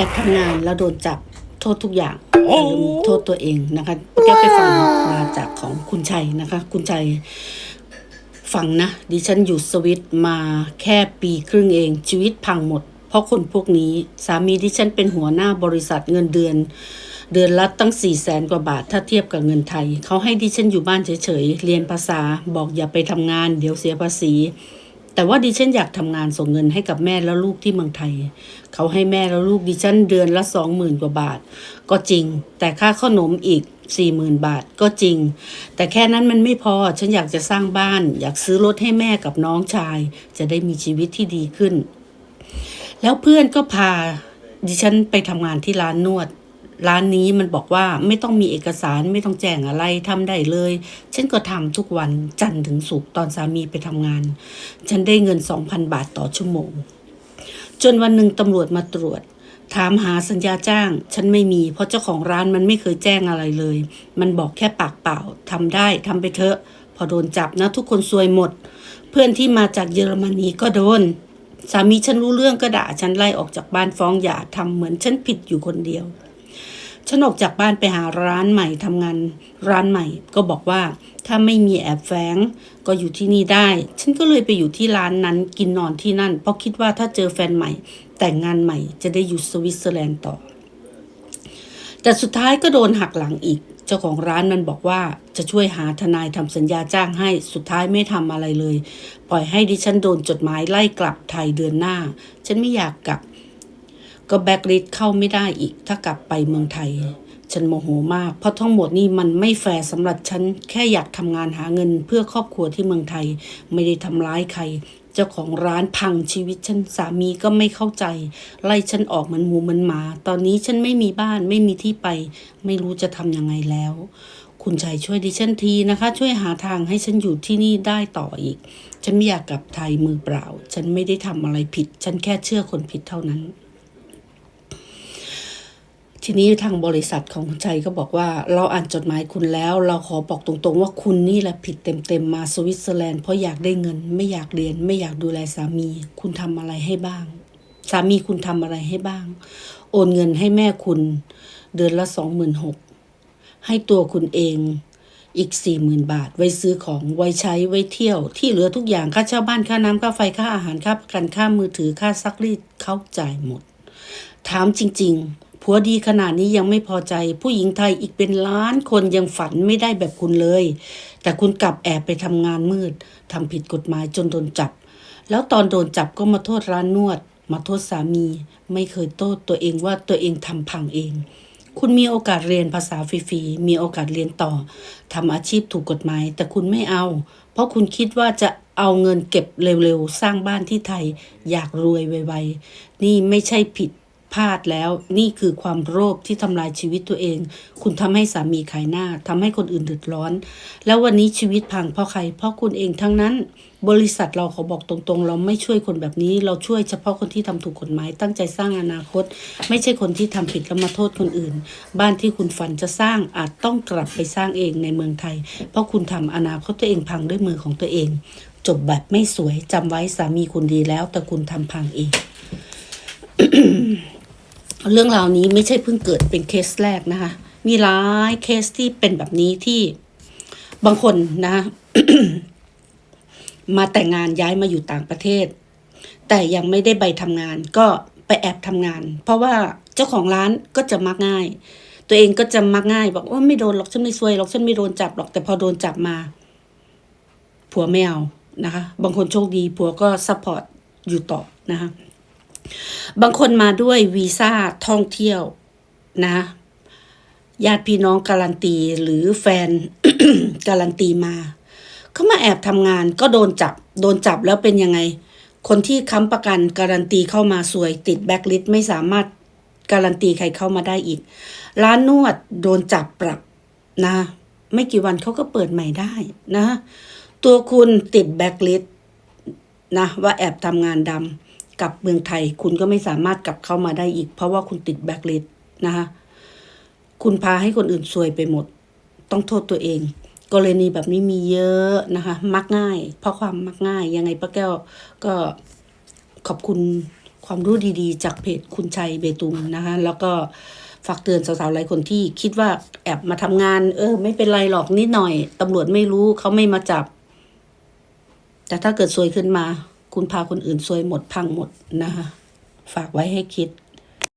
อบทำงานแล้วโดนจับโทษทุกอย่างโอ้อย่าลืมโทษตัวเองนะคะแก้วไปฟังมาจากของคุณชัยนะคะ คุณชัยฟังนะ ดิฉันอยู่สวิตมาแค่ปีครึ่งเองชีวิตพังหมด เพราะคนพวกนี้สามีดิฉันเป็นหัวหน้าบริษัทเงินเดือน เดือนละตั้งสี่แสนกว่าบาทถ้าเทียบกับเงินไทย เขาให้ดิฉันอยู่บ้านเฉยๆ เรียนภาษาบอกอย่าไปทำงาน เดี๋ยวเสียภาษี แต่ว่าดิฉันอยากทำงานส่งเงินให้กับแม่และลูกที่เมืองไทย เขาให้แม่และลูกดิฉันเดือนละสองหมื่นกว่าบาท ก็จริง แต่ค่าขนมอีกสี่หมื่นบาทก็จริง แต่แค่นั้นมันไม่พอ ฉันอยากจะสร้างบ้าน อยากซื้อรถให้แม่กับน้องชาย จะได้มีชีวิตที่ดีขึ้น แล้วเพื่อนก็พาดิฉันไปทำงานที่ร้านนวด ร้านนี้มันบอกว่าไม่ต้องมีเอกสารไม่ต้องแจ้งอะไรทำได้เลย ฉันก็ทำทุกวันจันทร์ถึงศุกร์ตอนสามีไปทำงาน ฉันได้เงินสองพันบาทต่อชั่วโมง จนวันหนึ่งตำรวจมาตรวจ ถามหาสัญญาจ้าง ฉันไม่มี เพราะเจ้าของร้านมันไม่เคยแจ้งอะไรเลย มันบอกแค่ปากเปล่าทำได้ทำไปเถอะ พอโดนจับนะ ทุกคนซวยหมด เพื่อนที่มาจากเยอรมนีก็โดนสามีฉันรู้เรื่องก็ด่าฉันไล่ออกจากบ้านฟ้องหย่าทำเหมือนฉันผิดอยู่คนเดียว ฉันออกจากบ้านไปหาร้านใหม่ทำงานร้านใหม่ ก็บอกว่าถ้าไม่มีแอบแฝงก็อยู่ที่นี่ได้ ฉันก็เลยไปอยู่ที่ร้านนั้นกินนอนที่นั่น เพราะคิดว่าถ้าเจอแฟนใหม่ แต่งงานใหม่จะได้อยู่สวิตเซอร์แลนด์ต่อ แต่สุดท้ายก็โดนหักหลังอีก เจ้าของร้านมันบอกว่าจะช่วยหาทนายทำสัญญาจ้างให้ สุดท้ายไม่ทำอะไรเลย ปล่อยให้ดิฉันโดนจดหมายไล่กลับไทยเดือนหน้า ฉันไม่อยากกลับ ก็แบกลิสเข้าไม่ได้อีกถ้ากลับไปเมืองไทย ฉันโมโหมาก เพราะทั้งหมดนี่มันไม่แฟร์สำหรับฉัน แค่อยากทำงานหาเงินเพื่อครอบครัวที่เมืองไทย ไม่ได้ทำร้ายใคร เจ้าของร้านพังชีวิตฉันสามีก็ไม่เข้าใจ ไล่ฉันออกเหมือนหมูเหมือนหมา ตอนนี้ฉันไม่มีบ้านไม่มีที่ไป ไม่รู้จะทำยังไงแล้ว คุณชัยช่วยดิฉันทีนะคะ ช่วยหาทางให้ฉันอยู่ที่นี่ได้ต่ออีก ฉันไม่อยากกลับไทยมือเปล่า ฉันไม่ได้ทำอะไรผิด ฉันแค่เชื่อคนผิดเท่านั้น ทีนี้ทางบริษัทของคุณชัยก็บอกว่า เราอ่านจดหมายคุณแล้ว เราขอบอกตรงๆ ว่าคุณนี่แหละผิดเต็มๆมาสวิตเซอร์แลนด์เพราะอยากได้เงิน ไม่อยากเรียน ไม่อยากดูแลสามี คุณทำอะไรให้บ้าง สามีคุณทำอะไรให้บ้าง โอนเงินให้แม่คุณ เดือนละสองหมื่นหกให้ตัวคุณเองอีกสี่หมื่นบาท ไว้ซื้อของไว้ใช้ไว้เที่ยว ที่เหลือทุกอย่างค่าเช่าบ้านค่าน้ำค่าไฟค่าอาหารค่าประกันค่ามือถือค่าซักรีดเขาจ่ายหมด ถามจริง ๆ ผัวดีขนาดนี้ยังไม่พอใจ ผู้หญิงไทยอีกเป็นล้านคนยังฝันไม่ได้แบบคุณเลย แต่คุณกลับแอบไปทำงานมืดทำผิดกฎหมายจนโดนจับ แล้วตอนโดนจับก็มาโทษร้านนวด มาโทษสามี ไม่เคยโทษตัวเองว่าตัวเองทำพังเอง คุณมีโอกาสเรียนภาษาฟรีๆมีโอกาสเรียนต่อทำอาชีพถูกกฎหมาย แต่คุณไม่เอา เพราะคุณคิดว่าจะเอาเงินเก็บเร็วๆ สร้างบ้านที่ไทย อยากรวยไวๆ นี่ไม่ใช่ผิด พลาดแล้ว นี่คือความโลภที่ทำลายชีวิตตัวเอง คุณทำให้สามีขายหน้าทำให้คนอื่นเดือดร้อน แล้ววันนี้ชีวิตพังเพราะใคร เพราะคุณเองทั้งนั้น บริษัทเราขอบอกตรงๆ เราไม่ช่วยคนแบบนี้ เราช่วยเฉพาะคนที่ทำถูกกฎหมาย ตั้งใจสร้างอนาคต ไม่ใช่คนที่ทำผิดแล้วมาโทษคนอื่น บ้านที่คุณฝันจะสร้างอาจต้องกลับไปสร้างเองในเมืองไทย เพราะคุณทำอนาคตตัวเองพังด้วยมือของตัวเองจบแบบไม่สวยจำไว้สามีคุณดีแล้ว แต่คุณทำพังเอง เรื่องราวนี้ไม่ใช่เพิ่งเกิดเป็นเคสแรกนะคะ มีหลายเคสที่เป็นแบบนี้ที่บางคนนะมาแต่งงานย้ายมาอยู่ต่างประเทศ แต่ยังไม่ได้ใบทำงาน ก็ไปแอบทำงาน เพราะว่าเจ้าของร้านก็จะมักง่าย ตัวเองก็จะมักง่าย บอกว่าไม่โดนหรอกฉันไม่ซวยหรอกฉันไม่โดนจับหรอกแต่พอโดนจับมา ผัวไม่เอานะคะ บางคนโชคดีผัวก็ซัพพอร์ตอยู่ต่อนะคะ บางคนมาด้วยวีซ่าท่องเที่ยวนะญาติพี่น้องการันตีหรือแฟนการันตีมาเขามาแอบทำงานก็โดนจับ โดนจับแล้วเป็นยังไง คนที่ค้ำประกันการันตีเข้ามาสวยติดแบ็คลิสไม่สามารถการันตีใครเข้ามาได้อีก ร้านนวดโดนจับปรับนะ ไม่กี่วันเขาก็เปิดใหม่ได้นะ ตัวคุณติดแบ็คลิสนะว่าแอบทำงานดำ กลับเมืองไทย คุณก็ไม่สามารถกลับเข้ามาได้อีก เพราะว่าคุณติดแบ็กเลสนะคะคุณพาให้คนอื่นซวยไปหมด ต้องโทษตัวเอง กรณีแบบนี้มีเยอะนะคะ มักง่าย เพราะความมักง่าย ยังไงป้าแก้วก็ขอบคุณความรู้ดีๆ จากเพจคุณชัยเบตุงนะคะ แล้วก็ฝากเตือนสาวๆหลายคนที่คิดว่าแอบมาทำงาน เออ ไม่เป็นไรหรอกนิดหน่อยตำรวจไม่รู้เขาไม่มาจับ แต่ถ้าเกิดซวยขึ้นมา คุณพาคนอื่นซวยหมดพังหมดนะคะ ฝากไว้ให้คิด